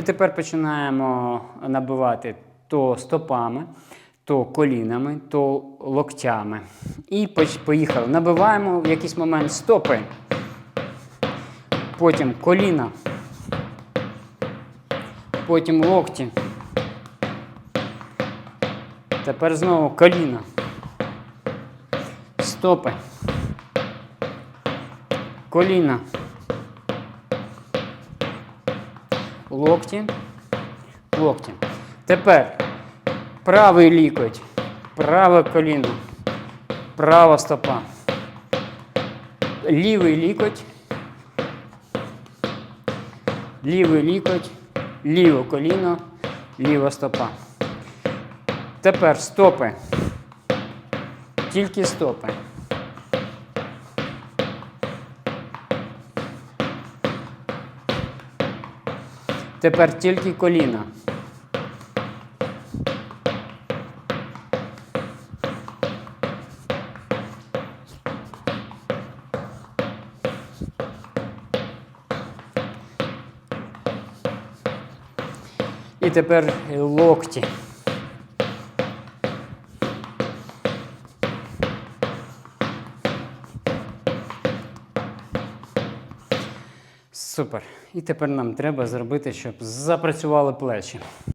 І тепер починаємо набивати то стопами, то колінами, то локтями. І поїхали. Набиваємо в якийсь момент стопи, потім коліна, потім локті. Тепер знову коліна. Стопи. Коліна. Локті. Локті. Тепер правий лікоть, праве коліно, права стопа. Лівий лікоть. Лівий лікоть, ліве коліно, ліва стопа. Тепер стопи. Тільки стопи. Тепер тільки коліна. І тепер локті. Супер. І тепер нам треба зробити, щоб запрацювали плечі.